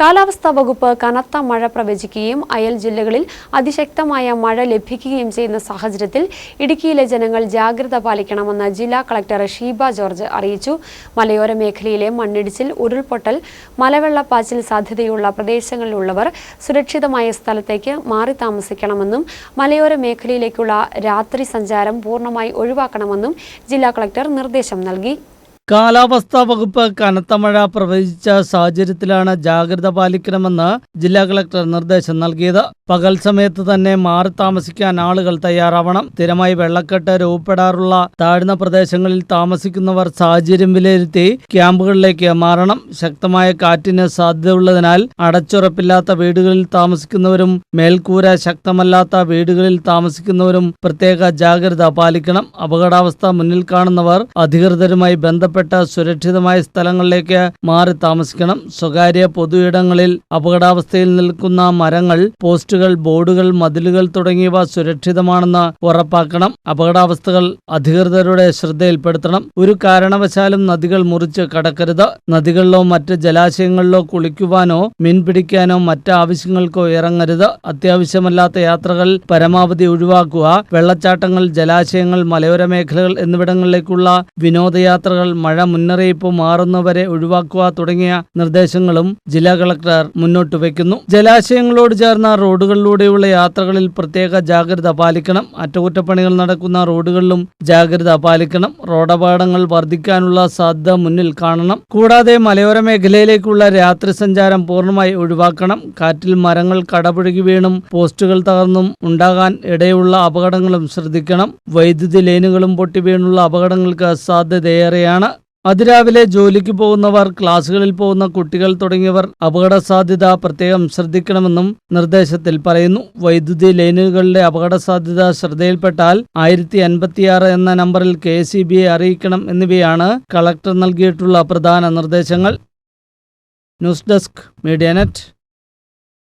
കാലാവസ്ഥാ വകുപ്പ് കനത്ത മഴ പ്രവചിക്കുകയും അയൽ ജില്ലകളിൽ അതിശക്തമായ മഴ ലഭിക്കുകയും ചെയ്യുന്ന സാഹചര്യത്തിൽ ഇടുക്കിയിലെ ജനങ്ങൾ ജാഗ്രത പാലിക്കണമെന്ന് ജില്ലാ കളക്ടർ ഷീബ ജോർജ് അറിയിച്ചു. മലയോര മേഖലയിലെ മണ്ണിടിച്ചിൽ ഉരുൾപൊട്ടൽ മലവെള്ളപ്പാച്ചിൽ സാധ്യതയുള്ള പ്രദേശങ്ങളിലുള്ളവർ സുരക്ഷിതമായ സ്ഥലത്തേക്ക് മാറി താമസിക്കണമെന്നും മലയോര മേഖലയിലേക്കുള്ള രാത്രി സഞ്ചാരം പൂർണമായി ഒഴിവാക്കണമെന്നും ജില്ലാ കളക്ടർ നിർദ്ദേശം നൽകി. കാലാവസ്ഥാ വകുപ്പ് കനത്ത മഴ പ്രവചിച്ച സാഹചര്യത്തിലാണ് ജാഗ്രത പാലിക്കണമെന്ന് ജില്ലാ കളക്ടർ നിർദ്ദേശം നൽകിയത്. പകൽ സമയത്ത് തന്നെ മാറി താമസിക്കാൻ ആളുകൾ തയ്യാറാവണം. സ്ഥിരമായി വെള്ളക്കെട്ട് രൂപപ്പെടാറുള്ള താഴ്ന്ന പ്രദേശങ്ങളിൽ താമസിക്കുന്നവർ സാഹചര്യം വിലയിരുത്തി ക്യാമ്പുകളിലേക്ക് മാറണം. ശക്തമായ കാറ്റിന് സാധ്യതയുള്ളതിനാൽ അടച്ചുറപ്പില്ലാത്ത വീടുകളിൽ താമസിക്കുന്നവരും മേൽക്കൂര ശക്തമല്ലാത്ത വീടുകളിൽ താമസിക്കുന്നവരും പ്രത്യേക ജാഗ്രത പാലിക്കണം. അപകടാവസ്ഥ മുന്നിൽ കാണുന്നവർ അധികൃതരുമായി ബന്ധപ്പെട്ട സുരക്ഷിതമായ സ്ഥലങ്ങളിലേക്ക് മാറി താമസിക്കണം. സ്വകാര്യ പൊതു ഇടങ്ങളിൽ അപകടാവസ്ഥയിൽ നിൽക്കുന്ന മരങ്ങൾ പോസ്റ്റുകൾ ബോർഡുകൾ മതിലുകൾ തുടങ്ങിയവ സുരക്ഷിതമാണെന്ന് ഉറപ്പാക്കണം. അപകടാവസ്ഥകൾ അധികൃതരുടെ ശ്രദ്ധയിൽപ്പെടുത്തണം. ഒരു കാരണവശാലും നദികൾ മുറിച്ച് കടക്കരുത്. നദികളിലോ മറ്റ് ജലാശയങ്ങളിലോ കുളിക്കുവാനോ മീൻ പിടിക്കാനോ മറ്റ് ആവശ്യങ്ങൾക്കോ ഇറങ്ങരുത്. അത്യാവശ്യമല്ലാത്ത യാത്രകൾ പരമാവധി ഒഴിവാക്കുക. വെള്ളച്ചാട്ടങ്ങൾ ജലാശയങ്ങൾ മലയോര മേഖലകൾ എന്നിവിടങ്ങളിലേക്കുള്ള വിനോദയാത്രകൾ മഴ മുന്നറിയിപ്പ് മാറുന്നവരെ ഒഴിവാക്കുക തുടങ്ങിയ നിർദ്ദേശങ്ങളും ജില്ലാ കളക്ടർ മുന്നോട്ട് വയ്ക്കുന്നു. ജലാശയങ്ങളോട് ചേർന്ന റോഡുകളിലൂടെയുള്ള യാത്രകളിൽ പ്രത്യേക ജാഗ്രത പാലിക്കണം. അറ്റകുറ്റപ്പണികൾ നടക്കുന്ന റോഡുകളിലും ജാഗ്രത പാലിക്കണം. റോഡപകടങ്ങൾ വർദ്ധിക്കാനുള്ള സാധ്യത മുന്നിൽ കാണണം. കൂടാതെ മലയോര മേഖലയിലേക്കുള്ള രാത്രി സഞ്ചാരം പൂർണമായി ഒഴിവാക്കണം. കാറ്റിൽ മരങ്ങൾ കടപുഴകി വീണും പോസ്റ്റുകൾ തകർന്നും ഉണ്ടാകാൻ ഇടയുള്ള അപകടങ്ങളും ശ്രദ്ധിക്കണം. വൈദ്യുതി ലൈനുകളും പൊട്ടി വീണുള്ള അപകടങ്ങൾക്ക് സാധ്യതയേറെയാണ്. അതിരാവിലെ ജോലിക്ക് പോകുന്നവർ ക്ലാസുകളിൽ പോകുന്ന കുട്ടികൾ തുടങ്ങിയവർ അപകട സാധ്യത പ്രത്യേകം ശ്രദ്ധിക്കണമെന്നും നിർദ്ദേശത്തിൽ പറയുന്നു. വൈദ്യുതി ലൈനുകളുടെ അപകട സാധ്യത ശ്രദ്ധയിൽപ്പെട്ടാൽ ആയിരത്തി അൻപത്തിയാറ് എന്ന നമ്പറിൽ കെ അറിയിക്കണം എന്നിവയാണ് കളക്ടർ നൽകിയിട്ടുള്ള പ്രധാന നിർദ്ദേശങ്ങൾ. News desk media net.